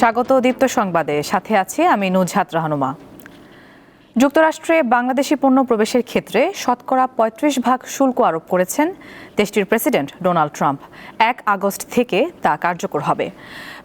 স্বাগত দীপ্ত সংবাদে। সাথে আছি আমি নুজহাত রাহনুমা। যুক্তরাষ্ট্রে বাংলাদেশি পণ্য প্রবেশের ক্ষেত্রে শতকরা পঁয়ত্রিশ ভাগ শুল্ক আরোপ করেছেন দেশটির প্রেসিডেন্ট ডোনাল্ড ট্রাম্প। এক আগস্ট থেকে তা কার্যকর হবে।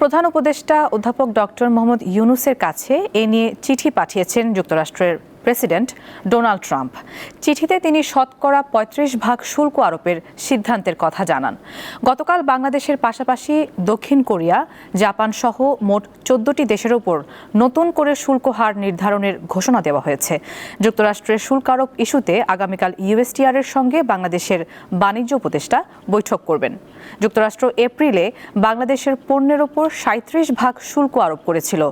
প্রধান উপদেষ্টা অধ্যাপক ডক্টর মোহাম্মদ ইউনুসের কাছে এ নিয়ে চিঠি পাঠিয়েছেন যুক্তরাষ্ট্রের প্রেসিডেন্ট ডোনাল্ড ট্রাম্প। চিঠিতে তিনি শতকরা পঁয়ত্রিশ ভাগ শুল্ক আরোপের সিদ্ধান্তের কথা জানান। গতকাল বাংলাদেশের পাশাপাশি দক্ষিণ কোরিয়া, জাপান সহ মোট চোদ্দটি দেশের ওপর নতুন করে শুল্ক হার নির্ধারণের ঘোষণা দেওয়া হয়েছে। যুক্তরাষ্ট্রের শুল্ক আরোপ ইস্যুতে আগামীকাল ইউএসটিআর এর সঙ্গে বাংলাদেশের বাণিজ্য উপদেষ্টা বৈঠক করবেন। যুক্তরাষ্ট্র এপ্রিলে বাংলাদেশের পণ্যের ওপর সাঁত্রিশ ভাগ শুল্ক আরোপ করেছিল।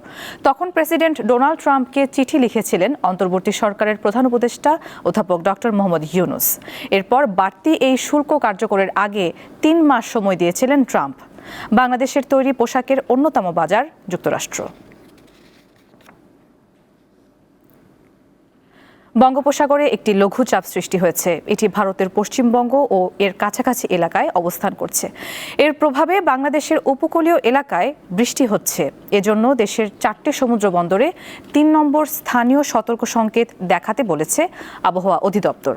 তখন প্রেসিডেন্ট ডোনাল্ড ট্রাম্পকে চিঠি লিখেছিলেন অন্তর্বর্তী সরকারের প্রধান উপদেষ্টা অধ্যাপক ডক্টর মোহাম্মদ ইউনুস। এরপর বাড়তি এই শুল্ক কার্যকরের আগে তিন মাস সময় দিয়েছিলেন ট্রাম্প। বাংলাদেশের তৈরি পোশাকের অন্যতম বাজার যুক্তরাষ্ট্র। বঙ্গোপসাগরে একটি লঘুচাপ সৃষ্টি হয়েছে। এটি ভারতের পশ্চিমবঙ্গ ও এর কাছাকাছি এলাকায় অবস্থান করছে। এর প্রভাবে বাংলাদেশের উপকূলীয় এলাকায় বৃষ্টি হচ্ছে। এজন্য দেশের চারটে সমুদ্র বন্দরে তিন নম্বর স্থানীয় সতর্ক সংকেত দেখাতে বলেছে আবহাওয়া অধিদপ্তর।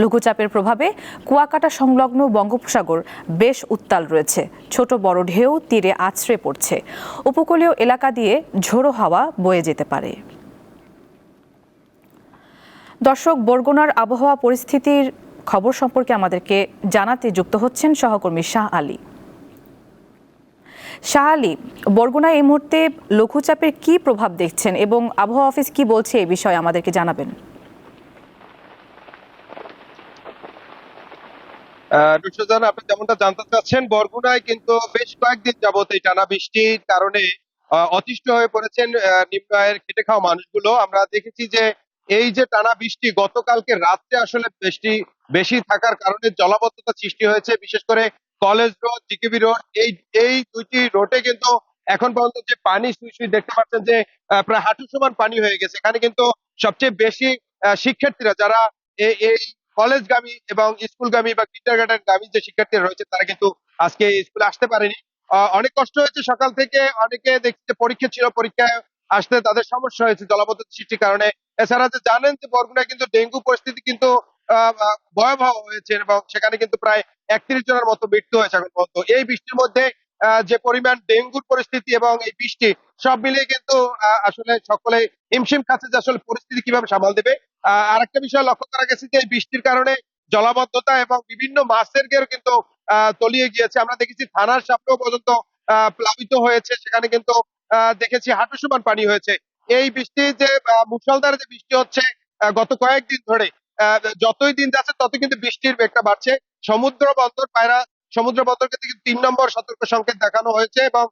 লঘুচাপের প্রভাবে কুয়াকাটা সংলগ্ন বঙ্গোপসাগর বেশ উত্তাল রয়েছে। ছোট বড় ঢেউ তীরে আছড়ে পড়ছে। উপকূলীয় এলাকা দিয়ে ঝোড়ো হাওয়া বয়ে যেতে পারে। দর্শক, বরগুনার আবহাওয়া পরিস্থিতির খবর সম্পর্কে আমাদেরকে জানাতে যুক্ত হচ্ছেন সহকর্মী শাহ আলী। শাহ আলী বরগুনায় এই মুহূর্তে লঘুচাপের কি প্রভাব দেখছেন এবং আবহাওয়া অফিস কি বলছে এই বিষয়ে আমাদেরকে জানাবেন। রুশাজান আপনি যেমনটা জানতে চাচ্ছেন, বরগুনায় কিন্তু বেশ কয়েকদিন যাবত এই টানা বৃষ্টির কারণে অতিষ্ঠ হয়ে পড়েছেন নিম্ন আয়ের খেটে খাওয়া মানুষগুলো। আমরা দেখেছি যে এই যে টানা বৃষ্টি, গতকালকে রাত্রে আসলে বৃষ্টি বেশি থাকার কারণে জলাবদ্ধতা সৃষ্টি হয়েছে, বিশেষ করে কলেজ রোড, জিকেবি রোড, এই এই দুইটি রোডে কিন্তু এখন পর্যন্ত যে পানি সুই দেখতে পাচ্ছেন যে প্রায় হাঁটু সমান পানি হয়ে গেছে। এখানে কিন্তু সবচেয়ে বেশি শিক্ষার্থীরা যারা এই কলেজগামী এবং স্কুলগামী বা কিন্ডারগার্টেন গামী যে শিক্ষার্থীরা রয়েছে, তারা কিন্তু আজকে স্কুলে আসতে পারেনি। অনেক কষ্ট হয়েছে সকাল থেকে, অনেকে দেখছি যে পরীক্ষা ছিল, পরীক্ষায় আসতে তাদের সমস্যা হয়েছে, জলাবদ্ধতা সৃষ্টির কারণে। এছাড়া যে জানেন যে বরগুনায় কিন্তু ডেঙ্গু পরিস্থিতি কিন্তু ভয়াবহ হয়েছে এবং সেখানে কিন্তু প্রায় একত্রিশ জনের মতো মৃত্যু হয়েছে এই বৃষ্টির মধ্যে যে পরিমাণ ডেঙ্গুর পরিস্থিতি এবং এই বৃষ্টি সব মিলিয়ে কিন্তু আসলে সকলে হিমশিম খাচ্ছে যে আসলে পরিস্থিতি কীভাবে সামাল দেবে। আহ, আরেকটা বিষয় লক্ষ্য করা গেছে যে এই বৃষ্টির কারণে জলাবদ্ধতা এবং বিভিন্ন মাছের গের কিন্তু তলিয়ে গিয়েছে। আমরা দেখেছি থানার সামনেও পর্যন্ত প্লাবিত হয়েছে। সেখানে কিন্তু দেখেছি হাঁটু সমান পানি হয়েছে। এই বৃষ্টি যে আহ, মুষলধারে যে বৃষ্টি হচ্ছে গত কয়েকদিন ধরে যতই দিন যাচ্ছে তত কিন্তু বৃষ্টির বেগটা বাড়ছে। সমুদ্র বন্দর পায়রা সমুদ্র বন্দরকে কিন্তু তিন নম্বর সতর্ক সংকেত দেখানো হয়েছে এবং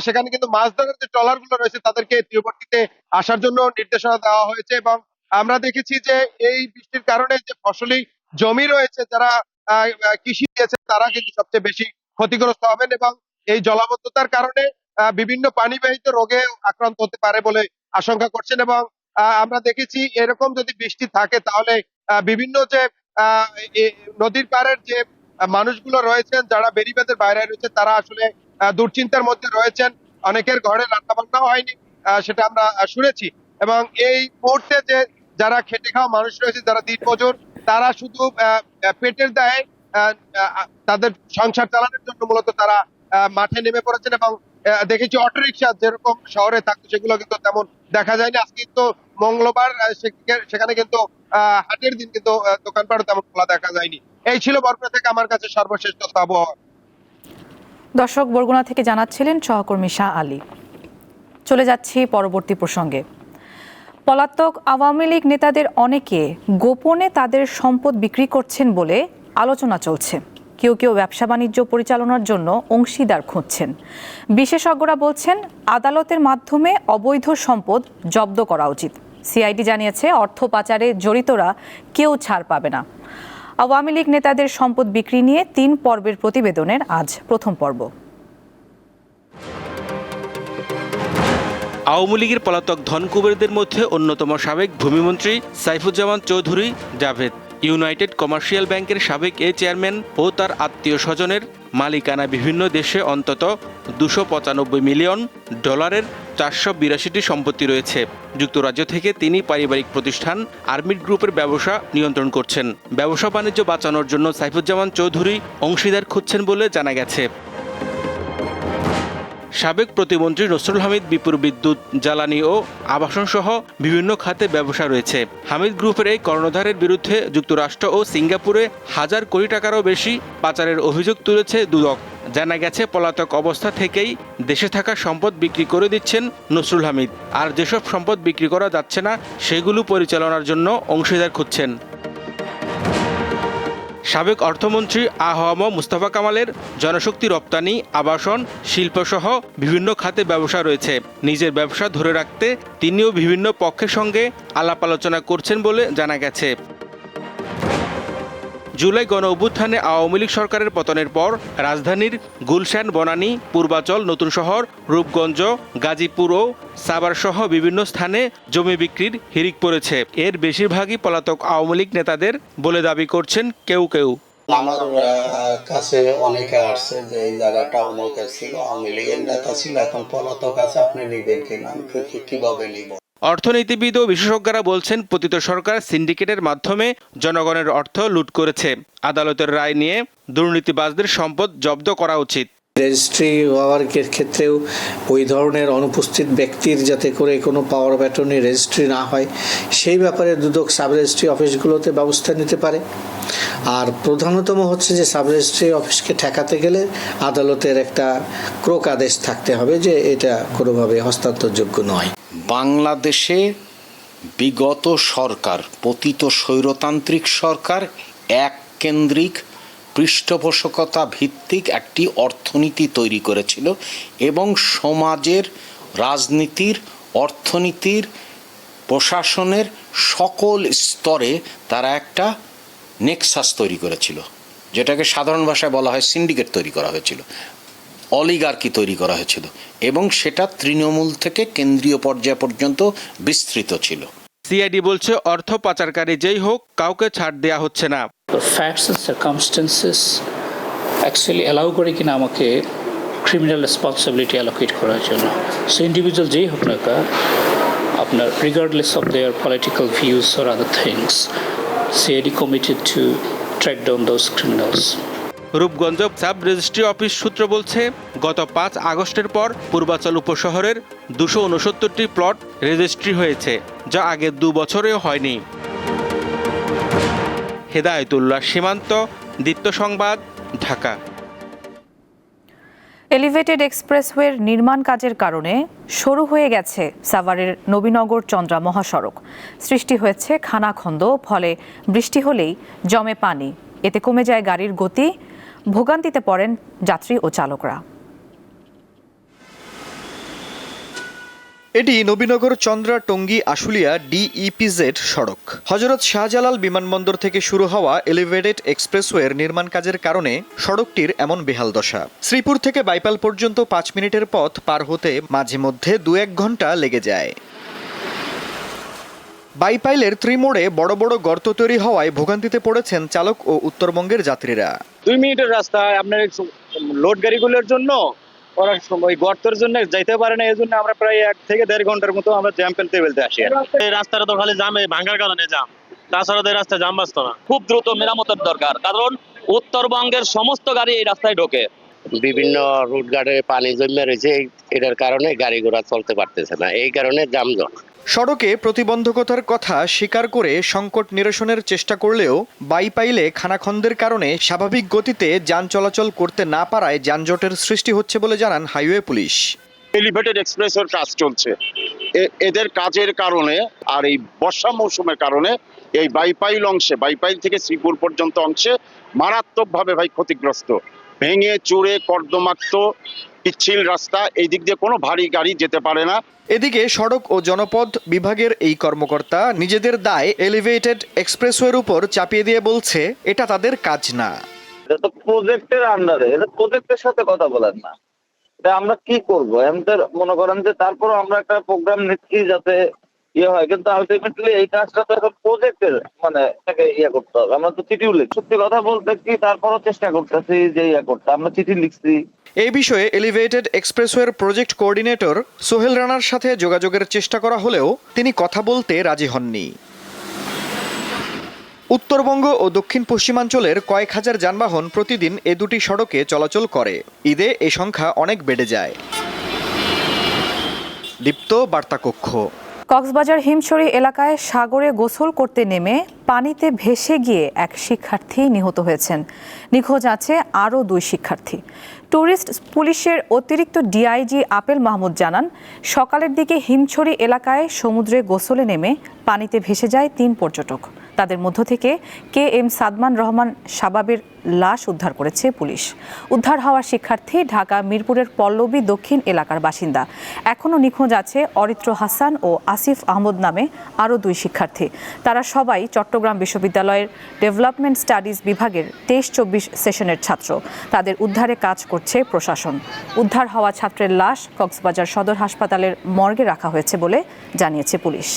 সেখানে কিন্তু মাছ ধরার যে ট্রলারগুলো রয়েছে তাদেরকে তীরবর্তীতে আসার জন্য নির্দেশনা দেওয়া হয়েছে এবং আমরা দেখেছি যে এই বৃষ্টির কারণে যে ফসলি জমি রয়েছে যারা কৃষি দিয়েছে তারা কিন্তু সবচেয়ে বেশি ক্ষতিগ্রস্ত হবেন এবং এই জলাবদ্ধতার কারণে বিভিন্ন পানিবাহিত রোগে আক্রান্ত হতে পারে বলে আশঙ্কা করছেন এবং আমরা দেখেছি এরকম যদি বৃষ্টি থাকে তাহলে বিভিন্ন যে নদীর পাড়ের যে মানুষগুলো রয়েছেন, যারা বেরিবাদের বাইরে রয়েছে, তারা আসলে দুশ্চিন্তার মধ্যে রয়েছেন। অনেকের ঘরে রান্না বান্নাও হয়নি সেটা আমরা শুনেছি। এবং এই মুহূর্তে যে যারা খেটে খাওয়া মানুষ রয়েছে, যারা দিনমজুর তারা শুধু পেটের দায়ে তাদের সংসার চালানোর জন্য মূলত তারা মাঠে নেমে পড়েছেন এবং দেখেছি অটোরিকশা যেরকম শহরে থাকতো সেগুলো কিন্তু তেমন দেখা যায়নি। আজকে তো মঙ্গলবার সেখানে- কিন্তু হাটের দিন কিন্তু আহ, দোকানপাটও তেমন খোলা দেখা যায়নি। এই ছিল বরগুনা থেকে আমার কাছে সর্বশেষ তথ্য আবহাওয়া। দর্শক বরগুনা থেকে জানাচ্ছিলেন সহকর্মী শাহ আলী। চলে যাচ্ছি পরবর্তী প্রসঙ্গে। পলাতক আওয়ামী লীগ নেতাদের অনেকে গোপনে তাদের সম্পদ বিক্রি করছেন বলে আলোচনা চলছে। কেউ কেউ ব্যবসা বাণিজ্য পরিচালনার জন্য অংশীদার খুঁজছেন। বিশেষজ্ঞরা বলছেন, আদালতের মাধ্যমে অবৈধ সম্পদ জব্দ করা উচিত। সিআইডি জানিয়েছে, অর্থ পাচারে জড়িতরা কেউ ছাড় পাবে না। আওয়ামী লীগ নেতাদের সম্পদ বিক্রি নিয়ে তিন পর্বের প্রতিবেদনের আজ প্রথম পর্ব। আওয়ামী লীগের পলাতক ধনকুবেরদের মধ্যে অন্যতম সাবেক ভূমিমন্ত্রী সাইফুজ্জামান চৌধুরী জাভেদ। ইউনাইটেড কমার্শিয়াল ব্যাংকের সাবেক এ চেয়ারম্যান ও তার আত্মীয় স্বজনের মালিকানা বিভিন্ন দেশে অন্তত দুশো পঁচানব্বই মিলিয়ন ডলারের চারশো বিরাশিটি সম্পত্তি রয়েছে। যুক্তরাজ্য থেকে তিনি পারিবারিক প্রতিষ্ঠান আর্মিড গ্রুপের ব্যবসা নিয়ন্ত্রণ করছেন। ব্যবসা বাণিজ্য বাঁচানোর জন্য সাইফুজ্জামান চৌধুরী অংশীদার খুঁজছেন বলে জানা গেছে। সাবেক প্রতিমন্ত্রী নসরুল হামিদ বিপুর বিদ্যুৎ, জ্বালানি ও আবাসন সহ বিভিন্ন খাতে ব্যবসা রয়েছে। হামিদ গ্রুপের এই কর্ণধারের বিরুদ্ধে যুক্তরাষ্ট্র ও সিঙ্গাপুরে হাজার কোটি টাকারও বেশি পাচারের অভিযোগ তুলেছে দুদক। জানা গেছে, পলাতক অবস্থা থেকেই দেশে থাকা সম্পদ বিক্রি করে দিচ্ছেন নসরুল হামিদ। আর যেসব সম্পদ বিক্রি করা যাচ্ছে না, সেগুলো পরিচালনার জন্য অংশীদার খুঁজছেন। সাবেক অর্থমন্ত্রী আহম মুস্তাফা কামালের জনশক্তি রপ্তানি, আবাসন, শিল্পসহ বিভিন্ন খাতে ব্যবসা রয়েছে। নিজের ব্যবসা ধরে রাখতে তিনিও বিভিন্ন পক্ষের সঙ্গে আলাপ আলোচনা করছেন বলে জানা গেছে। জুলাই গণ অভ্যুত্থানে আওয়ামী লীগ সরকারের পতনের পর রাজধানীর গুলশান, বনানী, পূর্বাচল, নতুন শহর, রূপগঞ্জ, গাজীপুর ও সাভার সহ বিভিন্ন স্থানে জমি বিক্রির হিড়িক পড়েছে। এর বেশিরভাগই পলাতক আওয়ামী লীগ নেতাদের বলে দাবি করছেন কেউ কেউ। আমার কাছে অনেকে আসছে যে এই জায়গাটা অমুকের ছিল, আওয়ামী লীগের নেতা ছিল, এখন পলাতক আছে, আপনি নিবেন কিনা? আমি কীভাবে নিব? অর্থনীতিবিদ ও বিশেষজ্ঞরা বলছেন, পতিত সরকার সিন্ডিকেটের মাধ্যমে জনগণের অর্থ লুট করেছে। আদালতের রায় নিয়ে দুর্নীতিবাজদের সম্পদ জব্দ করা উচিত। রেজিস্ট্রি হওয়ার ক্ষেত্রেও ওই ধরনের অনুপস্থিত ব্যক্তির যাতে করে কোনো পাওয়ার ব্যাটনে রেজিস্ট্রি না হয়, সেই ব্যাপারে দুদক সাব রেজিস্ট্রি অফিসগুলোতে ব্যবস্থা নিতে পারে। আর প্রধানতম হচ্ছে যে সাব রেজিস্ট্রি অফিসকে ঠেকাতে গেলে আদালতের একটা ক্রোক আদেশ থাকতে হবে যে এটা কোনোভাবে হস্তান্তরযোগ্য নয়। বাংলাদেশে বিগত সরকার, পতিত স্বৈরতান্ত্রিক সরকার, এক কেন্দ্রিক পৃষ্ঠপোষকতা ভিত্তিক একটি অর্থনীতি তৈরি করেছিল এবং সমাজের, রাজনীতির, অর্থনীতির, প্রশাসনের সকল স্তরে তারা একটা নেক্সাস তৈরি করেছিল, যেটাকে সাধারণ ভাষায় বলা হয় সিন্ডিকেট তৈরি করা হয়েছিল। অলিগার্কি তৈরি করা হয়েছিল এবং সেটা তৃণমূল থেকে কেন্দ্রীয় পর্যায় পর্যন্ত বিস্তৃত ছিল। সিআইডি বলছে অর্থ পাচারকারী যেই হোক কাউকে ছাড় দেয়া হচ্ছে না। Facts and circumstances actually allow করে কিনা আমাকে ক্রিমিনাল রেসপন্সিবিলিটি অ্যালোকেট করার জন্য। সো ইন্ডিভিজুয়াল যেই হোক না কা আপনার regardless of their political views or other things CID committed to track down those criminals Rupganj sub registry office সূত্র বলছে, গত পাঁচ আগস্টের পর পূর্বাচল উপশহরের দুশো উনসত্তরটি প্লট রেজিস্ট্রি হয়েছে, যা আগে দু বছরেও হয়নি। হেদায়তুল্লাহ সীমান্ত দীপ্ত সংবাদ, ঢাকা। এলিভেটেড এক্সপ্রেসওয়ের নির্মাণ কাজের কারণে সরু হয়ে গেছে সাভারের নবীনগর চন্দ্রা মহাসড়ক। সৃষ্টি হয়েছে খানাখন্দ, ফলে বৃষ্টি হলেই জমে পানি। এতে কমে যায় গাড়ির গতি ভোগান্তিতে পড়েন যাত্রী ও চালকরা। এটি নবীনগর, চন্দ্রা, টঙ্গী, আশুলিয়া ডিইপিজেড সড়ক। হজরত শাহজালাল বিমানবন্দর থেকে শুরু হওয়া এলিভেটেড এক্সপ্রেসওয়ের নির্মাণ কাজের কারণে সড়কটির এমন বেহাল দশা। শ্রীপুর থেকে বাইপাল পর্যন্ত পাঁচ মিনিটের পথ পার হতে মাঝে মধ্যে দু এক ঘণ্টা লেগে যায়। বাইপাইলের ত্রিমোড়ে বড় বড় গর্ত তৈরি হওয়ায় ভোগান্তিতে পড়েছেন চালক ও উত্তরবঙ্গের যাত্রীরা। দুই মিনিটের রাস্তা আপনার লোড গাড়িগুলোর জন্য ওরা ওই গর্তের জন্য যাইতে পারে না এই জন্য আমরা প্রায় এক থেকে দেড় ঘণ্টার মতো আমরা জ্যাম ফেলতে ফেলতে আসি এই রাস্তাটা তো খালি জামে ভাঙার কারণে জাম তাছাড়া এই রাস্তায় জাম বাঁচতো না। খুব দ্রুত মেরামতের দরকার কারণ উত্তরবঙ্গের সমস্ত গাড়ি এই রাস্তায় ঢোকে। বিভিন্ন রুট গার্ডে পানি জমে রয়েছে এটার কারণে গাড়ি ঘোড়া চলতে পারতেছে না এই কারণে যানজট সড়কে প্রতিবন্ধকতার কথা স্বীকার করে সংকট নিরসনের চেষ্টা করলেও বাইপাইলে খানাখন্দের কারণে স্বাভাবিক গতিতে যান চলাচল করতে না পারায় যানজটের সৃষ্টি হচ্ছে বলে জানান হাইওয়ে পুলিশ। এলিভেটেড এক্সপ্রেসের কাজ চলছে। এদের কাজের কারণে আর এই বর্ষা মৌসুমের কারণে এই বাইপাইল অংশে, বাইপাইল থেকে শ্রীপুর পর্যন্ত অংশে মারাত্মকভাবে ভাই ক্ষতিগ্রস্ত। ভেঙে, চুরে, কর্দমাক্ত পিচ্ছিল রাস্তা এই দিক দিয়ে কোনো ভারী গাড়ি যেতে পারে না। এদিকে সড়ক ও জনপদ বিভাগের এই কর্মকর্তা নিজেদের দায় এলিভেটেড এক্সপ্রেসওয়ের উপর চাপিয়ে দিয়ে বলছে এটা তাদের কাজ না। এটা তো প্রজেক্টের আন্ডারে এটা প্রজেক্টের সাথে কথা বলেন না। এটা আমরা কি করব? এমদের মনে করেন যে তারপর আমরা একটা প্রোগ্রাম নিচ্ছি যাতে ইয়ে হয় কিন্তু আলটিমেটলি এই কাজটা তো এখন প্রজেক্টের মানে এটাকে ইয়ে করতে হবে। আমরা তো চিঠিও লিখি সত্যি কথা বলতে কি তারপরও চেষ্টা করতেছি যে ইয়ে করতে। আমরা চিঠি লিখছি এই বিষয়ে এলিভেটেড এক্সপ্রেসওয়ের প্রজেক্ট কোঅর্ডিনেটর সোহেল রানার সাথে যোগাযোগের চেষ্টা করা হলেও তিনি কথা বলতে রাজি হননি। উত্তরবঙ্গ ও দক্ষিণ পশ্চিমাঞ্চলের কয়েক হাজার যানবাহন প্রতিদিন এ দুটি সড়কে চলাচল করে। ঈদে এ সংখ্যা অনেক বেড়ে যায়। দীপ্ত বার্তা কক্ষ কক্সবাজার হিমছড়ি এলাকায় সাগরে গোসল করতে নেমে পানিতে ভেসে গিয়ে এক শিক্ষার্থী নিহত হয়েছেন। নিখোঁজ আছে আরও দুই শিক্ষার্থী। ট্যুরিস্ট পুলিশের অতিরিক্ত ডিআইজি আপেল মাহমুদ জানান, সকালের দিকে হিমছড়ি এলাকায় সমুদ্রে গোসলে নেমে পানিতে ভেসে যায় তিন পর্যটক। তাদের মধ্য থেকে কে এম সাদমান রহমান শাবাবের লাশ উদ্ধার করেছে পুলিশ। উদ্ধার হওয়া শিক্ষার্থী ঢাকা মিরপুরের পল্লবী দক্ষিণ এলাকার বাসিন্দা। এখনও নিখোঁজ আছে অরিত্র হাসান ও আসিফ আহমদ নামে আরও দুই শিক্ষার্থী। তারা সবাই চট্টগ্রাম বিশ্ববিদ্যালয়ের ডেভেলপমেন্ট স্টাডিজ বিভাগের তেইশ চব্বিশ সেশনের ছাত্র। তাদের উদ্ধারে কাজ করছে প্রশাসন। উদ্ধার হওয়া ছাত্রের লাশ কক্সবাজার সদর হাসপাতালের মর্গে রাখা হয়েছে বলে জানিয়েছে পুলিশ।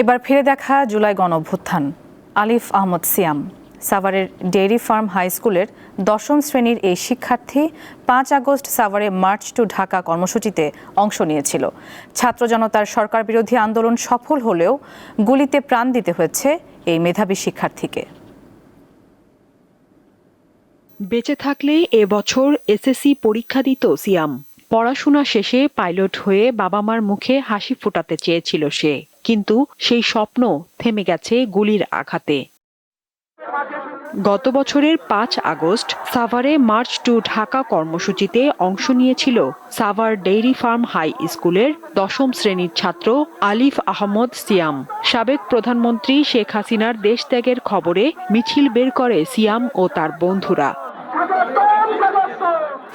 এবার ফিরে দেখা জুলাই গণ অভ্যুত্থান আলিফ আহমদ সিয়াম, সাভারের ডেইরি ফার্ম হাই স্কুলের দশম শ্রেণির এই শিক্ষার্থী পাঁচ আগস্ট সাভারে মার্চ টু ঢাকা কর্মসূচিতে অংশ নিয়েছিল। ছাত্র জনতার সরকার বিরোধী আন্দোলন সফল হলেও গুলিতে প্রাণ দিতে হয়েছে এই মেধাবী শিক্ষার্থীকে। বেঁচে থাকলে এবছর এসএসসি পরীক্ষা দিত সিয়াম। পড়াশোনা শেষে পাইলট হয়ে বাবা মার মুখে হাসি ফোটাতে চেয়েছিল সে। কিন্তু সেই স্বপ্ন থেমে গেছে গুলির আঘাতে। গত বছরের পাঁচ আগস্ট, সাভারে মার্চ টু ঢাকা কর্মসূচিতে অংশ নিয়েছিল সাভার ডেইরি ফার্ম হাই স্কুলের দশম শ্রেণির ছাত্র আলিফ আহমদ সিয়াম। সাবেক প্রধানমন্ত্রী শেখ হাসিনার দেশত্যাগের খবরে মিছিল বের করে সিয়াম ও তার বন্ধুরা।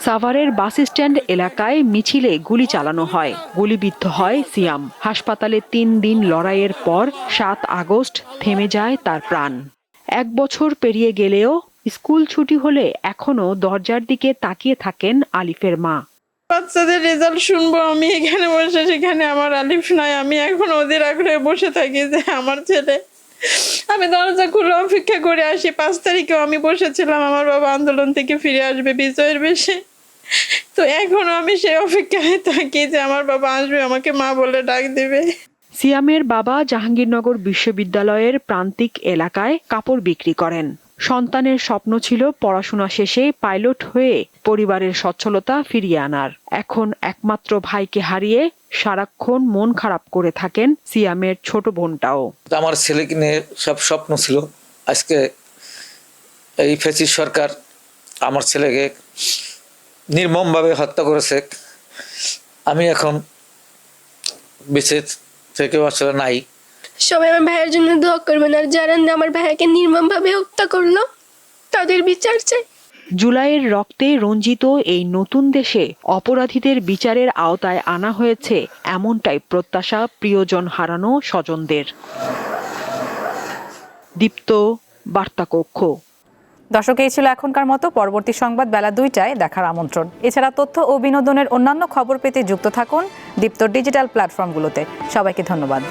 সাভারের বাস স্ট্যান্ড এলাকায় মিছিলে গুলি চালানো হয়। গুলিবিদ্ধ হয় সিয়াম। হাসপাতালে তিন দিন লড়াইয়ের পর সাত আগস্ট থেমে যায় তার প্রাণ। এক বছর পেরিয়ে গেলেও স্কুল ছুটি হলে এখনও দরজার দিকে তাকিয়ে থাকেন আলিফের মা। বাচ্চাদের রেজাল্ট শুনব, আমি এখানে বসে, সেখানে আমার আলিফ নাই, আমি এখন ওদের আগ্রহে বসে থাকি যে আমার ছেলে আমি দরজা খুলে অপেক্ষা করে আসি। পাঁচ তারিখেও আমি বসেছিলাম, আমার বাবা আন্দোলন থেকে ফিরে আসবে বিজয়ের বেশে। তো এখনও আমি সেই অপেক্ষায় থাকি যে আমার বাবা আসবে, আমাকে মা বলে ডাক দেবে। সিয়ামের বাবা জাহাঙ্গীরনগর বিশ্ববিদ্যালয়ের প্রান্তিক এলাকায় কাপড় বিক্রি করেন। সন্তানের স্বপ্ন ছিল পড়াশোনা শেষে পাইলট হয়ে পরিবারের সচ্ছলতা ফিরিয়ে আনার। এখন একমাত্র ভাইকে হারিয়ে সারাক্ষণ মন খারাপ করে থাকেন সিয়ামের ছোট বোনটাও। আমার ছেলেকে নিয়ে সব স্বপ্ন ছিল? আজকে এই ফেসিস সরকার আমার ছেলেকে নির্মমভাবে হত্যা করেছে। আমি এখন বেঁচে থেকেও আসলে নাই। সবাই আমার ভাইয়ের জন্য দোয়া করবেন আর যারা আমার ভাইয়াকে নির্মমভাবে হত্যা করল তাদের বিচার চাই। জুলাইয়ের রক্তে রঞ্জিত এই নতুন দেশে অপরাধীদের বিচারের আওতায় আনা হয়েছে এমনটাই প্রত্যাশা প্রিয়জন হারানো স্বজনদের। দীপ্ত বার্তা কক্ষ দর্শক, এই ছিল এখনকার মতো পরবর্তী সংবাদ বেলা দুইটায় দেখার আমন্ত্রণ। এছাড়া তথ্য ও বিনোদনের অন্যান্য খবর পেতে যুক্ত থাকুন দীপ্ত ডিজিটাল প্ল্যাটফর্মগুলোতে। সবাইকে ধন্যবাদ।